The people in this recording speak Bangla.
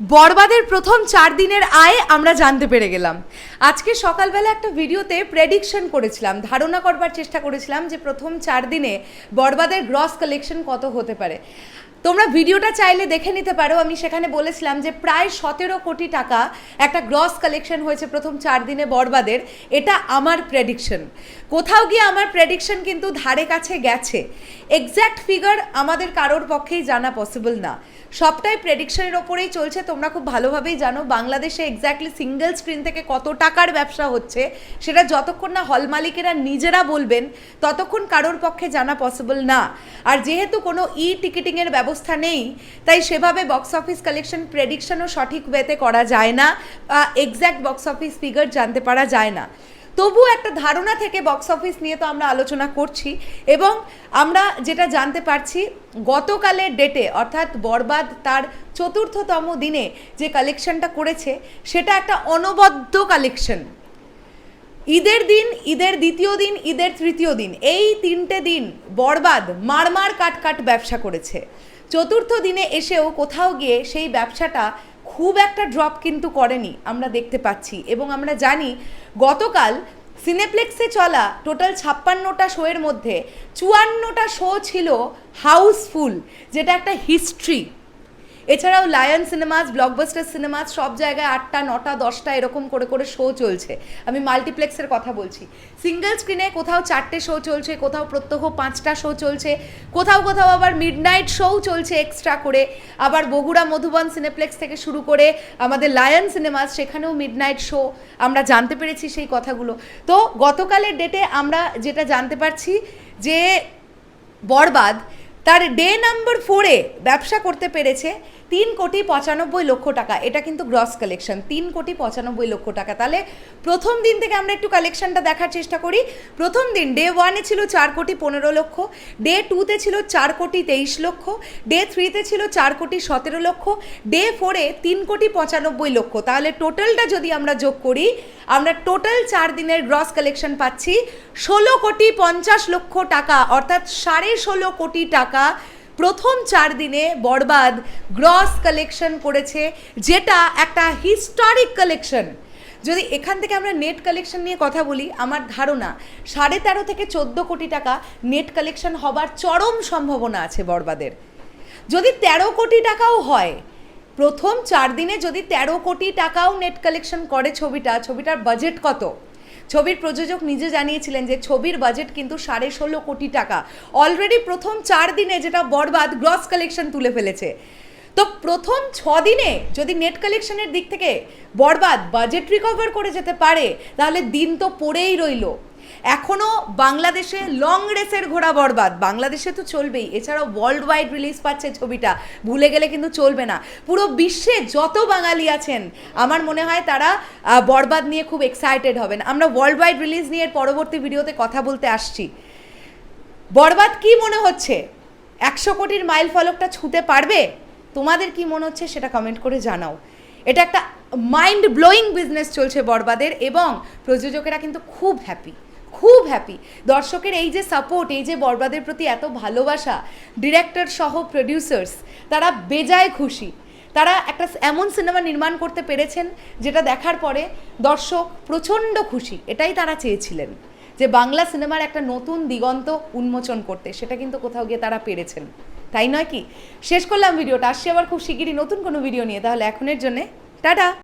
বরবাদের প্রথম চার দিনের আয় আমরা জানতে পেরে গেলাম। আজকে সকালবেলা একটা ভিডিওতে প্রেডিকশন করেছিলাম, ধারণা করবার চেষ্টা করেছিলাম যে প্রথম চার দিনে বরবাদের গ্রস কালেকশন কত হতে পারে। তোমরা ভিডিওটা চাইলে দেখে নিতে পারো, আমি সেখানে বলেছিলাম যে প্রায় সতেরো কোটি টাকা একটা গ্রস কালেকশন হয়েছে প্রথম চার দিনে বরবাদের, এটা আমার প্রেডিকশন কোথাও গিয়ে আমার প্রেডিকশন কিন্তু ধারে কাছে গেছে। এক্স্যাক্ট ফিগার আমাদের কারোর পক্ষেই জানা পসিবল না। সবটাই প্রেডিকশনের ওপরেই চলছে। তোমরা খুব ভালোভাবেই জানো বাংলাদেশে এক্স্যাক্টলি সিঙ্গেল স্ক্রিন থেকে কত টাকার ব্যবসা হচ্ছে, সেটা যতক্ষণ না হল মালিকেরা নিজেরা বলবেন, ততক্ষণ কারোর পক্ষে জানা পসিবল না। আর যেহেতু কোনো ই টিকিটিংয়ের ব্যবস্থা নেই, তাই সেভাবে বক্স অফিস কালেকশন প্রেডিকশনও সঠিক ওয়েতে করা যায় না এক্স্যাক্ট বক্স অফিস ফিগার জানতে পারা যায় না। তবু একটা ধারণা থেকে বক্স অফিস নিয়ে তো আমরা আলোচনা করছি এবং আমরা যেটা জানতে পারছি, গতকালের ডেটে অর্থাৎ বরবাদ তার চতুর্থতম দিনে যে কালেকশনটা করেছে, সেটা একটা অনবদ্য কালেকশন ঈদের দিন, ঈদের দ্বিতীয় দিন, ঈদের তৃতীয় দিন, এই তিনটে দিন বরবাদ, মারমার কাট কাট ব্যবসা করেছে। চতুর্থ দিনে এসেও কোথাও গিয়ে সেই ব্যবসাটা খুব একটা ড্রপ কিন্তু করেনি, আমরা দেখতে পাচ্ছি। এবং আমরা জানি গতকাল সিনেপ্লেক্সে চলা টোটাল ছাপ্পান্নটা শোয়ের মধ্যে চুয়ান্নটা শো ছিল হাউসফুল যেটা একটা হিস্ট্রি এছাড়াও লায়ন সিনেমাস ব্লকবাস্টার সিনেমাস সব জায়গায় আটটা, নটা, দশটা এরকম করে করে শো চলছে। আমি মাল্টিপ্লেক্সের কথা বলছি। সিঙ্গেল স্ক্রিনে কোথাও চারটে শো চলছে, কোথাও প্রত্যহ পাঁচটা শো চলছে, কোথাও কোথাও আবার মিড নাইট শোও চলছে এক্সট্রা করে। আবার বগুড়া মধুবন সিনেপ্লেক্স থেকে শুরু করে আমাদের লায়ন সিনেমাস সেখানেও মিড নাইট শো আমরা জানতে পেরেছি সেই কথাগুলো। তো গতকালের ডেটে আমরা যেটা জানতে পারছি যে বরবাদ তার ডে নাম্বার ফোরে ব্যবসা করতে পেরেছে। তিন কোটি পঁচানব্বই লক্ষ টাকা। এটা কিন্তু গ্রস কালেকশন তিন কোটি পঁচানব্বই লক্ষ টাকা। তাহলে প্রথম দিন থেকে আমরা একটু কালেকশনটা দেখার চেষ্টা করি। প্রথম দিন ডে ওয়ানে ছিল চার কোটি পনেরো লক্ষ ডে টুতে ছিল চার কোটি তেইশ লক্ষ ডে থ্রিতে ছিল চার কোটি সতেরো লক্ষ ডে ফোরে তিন কোটি পঁচানব্বই লক্ষ। তাহলে টোটালটা যদি আমরা যোগ করি, আমরা টোটাল চার দিনের গ্রস কালেকশন পাচ্ছি ষোলো কোটি পঞ্চাশ লক্ষ টাকা, অর্থাৎ সাড়ে ষোলো কোটি টাকা প্রথম চার দিনে বরবাদ গ্রস কালেকশন করেছে, যেটা একটা হিস্টোরিক কালেকশন যদি এখান থেকে আমরা নেট কালেকশন নিয়ে কথা বলি, আমার ধারণা সাড়ে তেরো থেকে চোদ্দ কোটি টাকা নেট কালেকশন হবার চরম সম্ভাবনা আছে বরবাদের। যদি তেরো কোটি টাকাও হয়, প্রথম চার দিনে যদি তেরো কোটি টাকাও নেট কালেকশন করে ছবিটা, ছবিটার বাজেট কত? ছবির প্রযোজক নিজে জানিয়েছিলেন যে ছবির বাজেট কিন্তু সাড়ে ষোলো কোটি টাকা। অলরেডি প্রথম চার দিনে যেটা বরবাদ গ্রস কালেকশন তুলে ফেলেছে। তো প্রথম ছ দিনে যদি নেট কালেকশনের দিক থেকে বরবাদ বাজেট রিকভার করে যেতে পারে, তাহলে দিন তো পড়েই রইল। এখনও বাংলাদেশে লং রেসের ঘোড়া বরবাদ। বাংলাদেশে তো চলবেই। এছাড়াও ওয়ার্ল্ড ওয়াইড রিলিজ পাচ্ছে ছবিটা। ভুলে গেলে কিন্তু চলবে না। পুরো বিশ্বে যত বাঙালি আছেন, আমার মনে হয় তারা বরবাদ নিয়ে খুব এক্সাইটেড হবেন। আমরা ওয়ার্ল্ড ওয়াইড রিলিজ নিয়ে পরবর্তী ভিডিওতে কথা বলতে আসছি। বরবাদ কি মনে হচ্ছে? একশো কোটির মাইল ফলকটা ছুঁতে পারবে? তোমাদের কি মনে হচ্ছে সেটা কমেন্ট করে জানাও। এটা একটা মাইন্ড ব্লোয়িং বিজনেস চলছে বরবাদের এবং প্রযোজকেরা কিন্তু খুব হ্যাপি খুব হ্যাপি দর্শকের এই যে সাপোর্ট এই যে বরবাদের প্রতি এত ভালোবাসা ডিরেক্টর সহ প্রডিউসার্স তারা বেজায় খুশি। তারা একটা এমন সিনেমা নির্মাণ করতে পেরেছেন, যেটা দেখার পরে দর্শক প্রচণ্ড খুশি। এটাই তারা চেয়েছিলেন, যে বাংলা সিনেমার একটা নতুন দিগন্ত উন্মোচন করতে। সেটা কিন্তু কোথাও গিয়ে তারা পেরেছেন। তাই নয় কি? শেষ করলাম ভিডিওটা। আসছি আবার খুব শিগগিরই নতুন কোনো ভিডিও নিয়ে। তাহলে এখনের জন্যে টাটা!